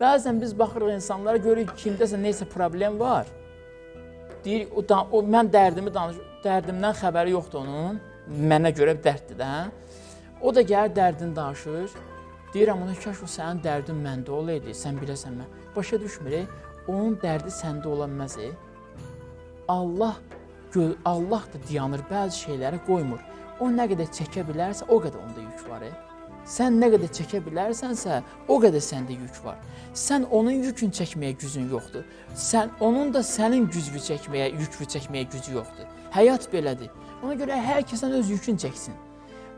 Bəzən biz baxırıq insanlara görürük kimdəsə nəsə problem var. Deyir o, da, o mən dərdimi danış, dərdimdən xəbəri yoxdur onun. Mənə görə dərddir də. O da gəlir dərdini danışır. Deyirəm ona kaş o sənin dərdin məndə olaydı, sən biləsən mən. Başa düşmür, onun dərdi səndə ola bilməz. e? Allah Allah da dayanır bəzi şeyləri qoymur. O nə qədər çəkə bilərsə, o qədər onda yük var. E? Sən nə qədər çəkə bilərsənsə, o qədər səndə yük var. Sən onun yükünü çəkməyə gücün yoxdur. Sən onun da sənin gücünü çəkməyə, yükünü çəkməyə gücü yoxdur. Həyat belədir. Ona görə hər kəsən öz yükünü çəksin.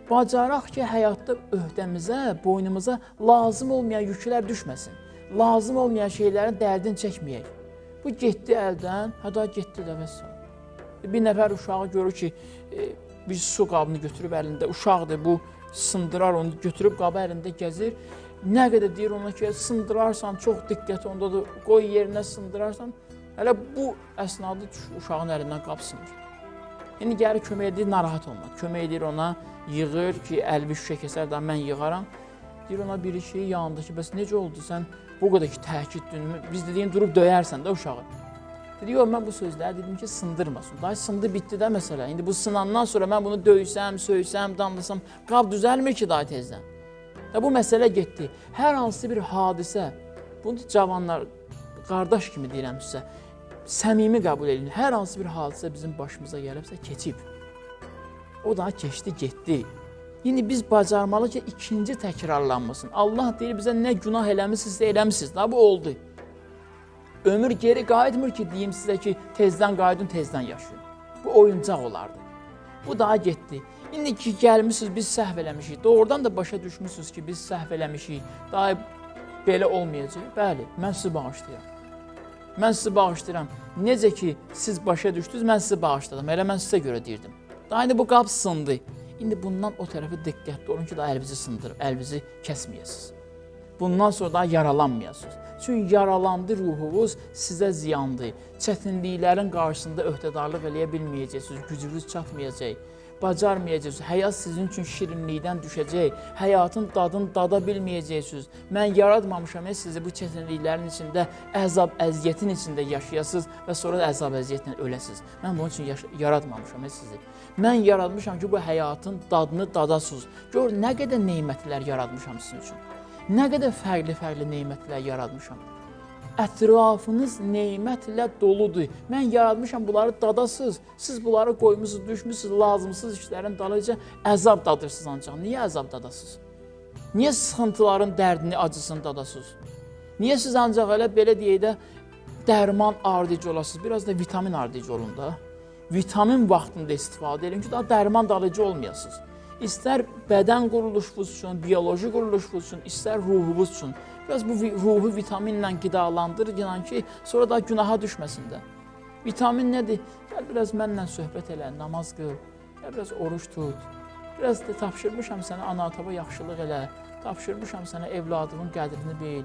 Bacaraq ki, həyatda öhdəmizə, boynumuza lazım olmayan yüklər düşməsin. Lazım olmayan şeylərin dərdini çəkməyək. Bu getdi əldən, hətta getdi də vəs. Bir nəfər uşağı görür ki, e, bir su qabını götürüb əlində, uşaqdır bu, sındırar onu, götürüb qabı əlində gəzir. Nə qədər deyir ona ki, sındırarsan, çox diqqət ondadır, qoy yerinə sındırarsan. Hələ bu əsnada uşağın əlindən qab sınır. İndi gəlir kömək edir, narahat olma. Kömək edir ona, yığır ki, əlbi şüşə kəsər də mən yığaram. Deyir ona biri ki, yanındakı, bəs necə oldu sən bu qədər ki təhkiddün, biz dediyin durub döyərsən də uşağı. Dedi, yox, mən bu sözləri dedim ki, sındırmasın. Daha sındı, bitdi də məsələ. İndi bu sınandan sonra mən bunu döysəm, söysəm, damlasam, qab düzəlmir ki daha tezdən. Və bu məsələ getdi. Hər hansı bir hadisə, bunu cavanlar, qardaş kimi deyirəm sizə, səmimi qəbul edin. Hər hansı bir hadisə bizim başımıza gəlibsə, keçib. O da keçdi, getdi. İndi biz bacarmalı ki, ikinci təkrarlanmasın. Allah deyir bizə nə günah eləmisinizsə eləmisiniz. Da bu oldu. Ömür geri qayıtmır ki, deyim sizə ki, tezdən qayıdın, tezdən yaşayın. Bu oyuncaq olardı. Bu daha getdi. İndi ki gəlmisiniz, biz səhv eləmişik. Doğrudan da başa düşmüsünüz ki, biz səhv eləmişik. Daha belə olmayacaq. Bəli, mən sizi bağışlayıram. Mən sizi bağışlayıram. Necə ki siz başa düşdünüz, mən sizi bağışladım. Elə mən sizə görə deyirdim. Daha indi bu qab sındı. İndi bundan o tərəfə diqqətli olun ki, daha əlinizi sındırıb, əlinizi kəsməyəsiniz. Bundan sonra daha yaralanmayasınız. Çünki yaralandı ruhunuz sizə ziyandır. Çətinliklərin qarşısında öhdədarlıq eləyə bilməyəcəksiniz, gücünüz çatmayacaq. Bacarmayacaqsınız. Həyat sizin üçün şirinlikdən düşəcək. Həyatın dadını dada bilməyəcəksiniz. Mən yaratmamışam ya sizi bu çətinliklərin içində, əzab, əziyyətin içində yaşayasınız və sonra da əzab, əziyyətlə öləsiniz. Mən bunun üçün yaratmamışam ya sizi. Mən yaratmışam ki, bu həyatın dadını dadasınız. Gör nə qədər nemətlər yaratmışam sizin üçün. Nə qədər fərqli-fərqli nemətlər yaratmışam. Ətrafınız nemətlə doludur. Mən yaratmışam bunları dadasız. Siz bunları qoymusunuz, düşmüsünüz lazımsız işlərin dalınca əzab dadırsınız ancaq. Niyə əzab dadasınız? Niyə sıxıntıların dərdini, acısını dadasınız? Niyə siz ancaq elə belə deyək də dərman ardıcı olasınız? Biraz da vitamin ardıcı olun da. Vitamin vaxtında istifadə edin ki, daha dərman dalıcı olmayasınız. İstər bədən quruluşunuz üçün, bioloji quruluşunuz üçün, istər ruhunuz üçün. Biraz bu ruhu vitaminlə qidalandırın inan ki, sonra da günaha düşməsin də. Vitamin nədir? Gəl biraz mənlə söhbət elə, namaz qıl, gəl biraz oruç tut. Biraz da tapşırmışam sənə ana-ataba yaxşılıq elə, tapşırmışam sənə evladının qədrini bil,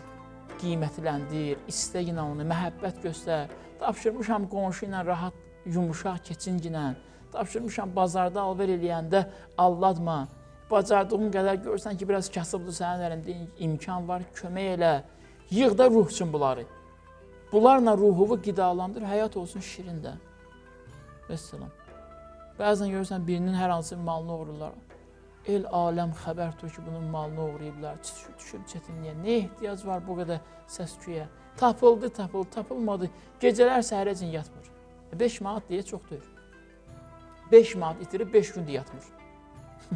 qiymətləndir, istəyinə onu, məhəbbət göstər. Tapşırmışam qonşu ilə rahat, yumuşaq keçinginə. Tapşırmışam bazarda alver eləyəndə aldatma. Bacardığın qədər görsən ki, biraz kasıbdır sənin əlində imkan var, kömək elə. Yığ da ruh üçün bunları. Bunlarla ruhuvu qidalandır, həyat olsun şirin də. Vəssalam. Bəzən görürsən birinin hər hansı malını oğurlar. El aləm xəbər tutur ki, bunun malını oğurlayıblar, düşüb, çətinliyə. Nə ehtiyac var bu qədər səs-küyə? Tapıldı, tapıldı, tapılmadı. Gecələr səhərəcən yatmır. 5 manat deyə çox deyil. 5 manat itirib 5 gün də yatmır.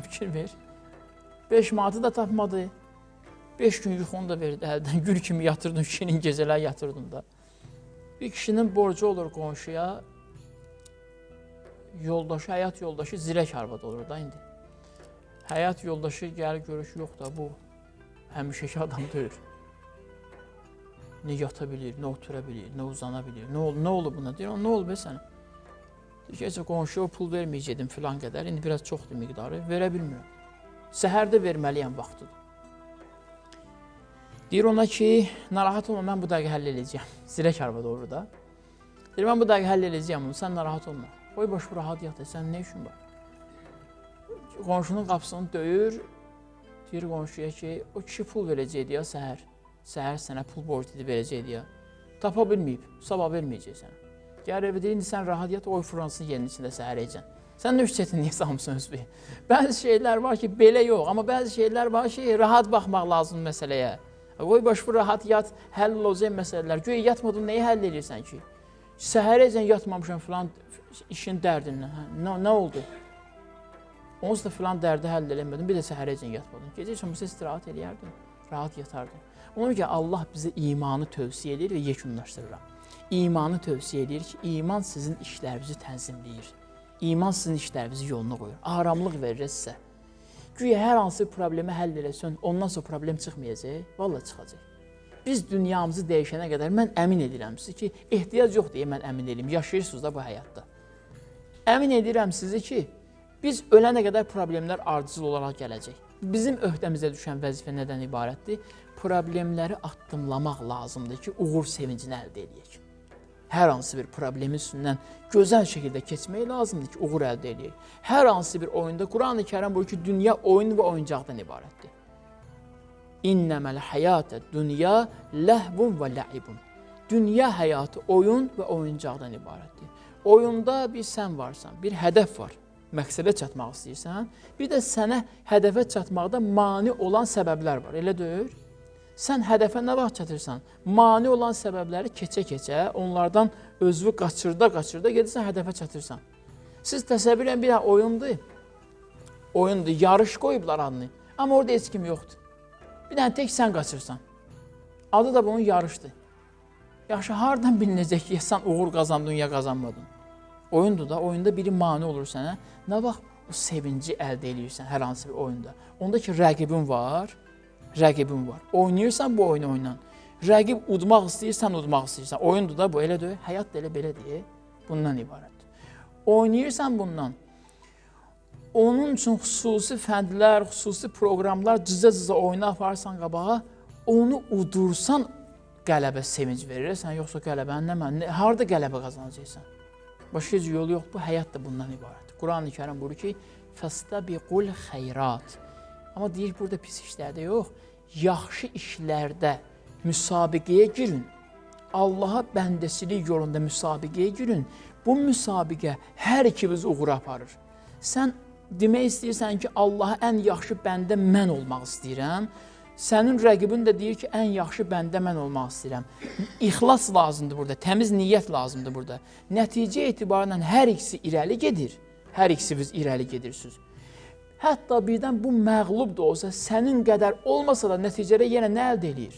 Fikir ver. 5 manatı da tapmadı. 5 gün yuxunu da verdi əldən. Gül kimi yatırdın, şirin gecələr yatırdın da. Bir kişinin borcu olur qonşuya. Yoldaşı, həyat yoldaşı zirək arvad olur da indi. Həyat yoldaşı gəlir görür ki, yox da bu həmişəki adam deyil. Nə yata bilir, nə otura bilir, nə bilir. Nə oldu buna? Deyir, nə oldu be sənə? Deyir ki, "Heç qonşuya pul verməyəcəkdim filan qədər. İndi biraz çoxdur miqdarı, verə bilmirəm. Səhərdə verməliyəm vaxtıdır. Deyir ona ki, narahat olma, mən bu dəqiqə həll edəcəyəm. Zirək arvad olur da. Deyir, mən bu dəqiqə həll edəcəyəm sən narahat olma. Qoy boş rahat yat, sən nə işin var? Qonşunun qapısını döyür. Deyir qonşuya ki, o kişi pul verəcəkdi ya səhər. Səhər sənə pul borc edib verəcək deyə. Tapa bilməyib, sabah verməyəcək sənə. Gəl evə deyir, indi sən rahat yat, oy Fransın yerinin içində səhər edəcəksən. Sən nə üçün niyə salmısan özbü? Bəzi şeylər var ki, belə yox, amma bəzi şeylər var ki, rahat baxmaq lazımdır məsələyə. Qoy baş bu rahat yat, həll olacaq məsələlər. Güya yatmadın, nəyi həll edirsən ki? Səhərəcən yatmamışam filan işin dərdindən. Hə, nə, nə oldu? Onsuz da filan dərdi həll eləmədim, bir də səhərəcən yatmadım. Gecə içəməsə istirahət eləyərdim, rahat yatardım. Ona görə Allah bizə imanı tövsiyə edir və yekunlaşdırıram. İmanı tövsiyə edir ki, iman sizin işlərinizi tənzimləyir. İman sizin işlərinizi yoluna qoyur. Aramlıq verir sizə. Güya hər hansı problemi həll eləsən, ondan sonra problem çıxmayacaq, valla çıxacaq. Biz dünyamızı dəyişənə qədər mən əmin edirəm sizi ki, ehtiyac yox deyə mən əmin edirəm. Yaşayırsınız da bu həyatda. Əmin edirəm sizi ki, biz ölənə qədər problemlər ardıcıl olaraq gələcək. Bizim öhdəmizə düşən vəzifə nədən ibarətdir? Problemləri addımlamaq lazımdır ki, uğur sevincini əldə edək. Hər hansı bir problemin üstündən gözəl şəkildə keçmək lazımdır ki, uğur əldə edək. Hər hansı bir oyunda Qurani-Kərim buyurur ki, dünya oyun və oyuncaqdan ibarətdir. İnnəməl həyatə dünya ləhvun və ləibun. Dünya həyatı oyun və oyuncaqdan ibarətdir. Oyunda bir sən varsan, bir hədəf var. Məqsədə çatmaq istəyirsən, bir də sənə hədəfə çatmaqda mane olan səbəblər var. Elə deyil? Sən hədəfə nə vaxt çatırsan? Mane olan səbəbləri keçə-keçə, onlardan özünü qaçırda-qaçırda gedirsən hədəfə çatırsan. Siz təsəvvür edin bir dənə oyundur. Oyundur, yarış qoyublar adını. Amma orada heç kim yoxdur. Bir dənə tək sən qaçırsan. Adı da bunun yarışdır. Yaxşı, hardan bilinəcək ki, sən uğur qazandın ya qazanmadın? Oyundur da, oyunda biri mane olur sənə. Nə vaxt o sevinci əldə edirsən hər hansı bir oyunda. Onda ki, rəqibin var, rəqibin var. Oynayırsan bu oyunu oynan. Rəqib udmaq istəyirsən, udmaq istəyirsən. Oyundur da bu, elə deyil. Həyat da elə belədir. Bundan ibarətdir. Oynayırsan bundan. Onun üçün xüsusi fəndlər, xüsusi proqramlar cızə-cızə oyuna aparsan qabağa, onu udursan qələbə sevinc verirsən, yoxsa qələbənin nə mən, harda qələbə qazanacaqsan? Başqa yolu yox, bu həyat da bundan ibarətdir. Qurani-Kərim buyurur ki, "Fastabiqul xeyrat." Amma deyir burada pis işlərdə yox, yaxşı işlərdə müsabiqəyə girin. Allaha bəndəsilik yolunda müsabiqəyə girin. Bu müsabiqə hər ikimiz uğura aparır. Sən demək istəyirsən ki, Allaha ən yaxşı bəndə mən olmaq istəyirəm. Sənin rəqibin də deyir ki, ən yaxşı bəndə mən olmaq istəyirəm. İxlas lazımdır burada, təmiz niyyət lazımdır burada. Nəticə etibarən hər ikisi irəli gedir. Hər ikisiniz irəli gedirsiniz. Hətta birdən bu məğlub da olsa, sənin qədər olmasa da nəticədə yenə nə əldə eləyir?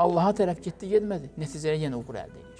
Allaha tərəf getdi, getmədi. Nəticədə yenə uğur əldə eləyir.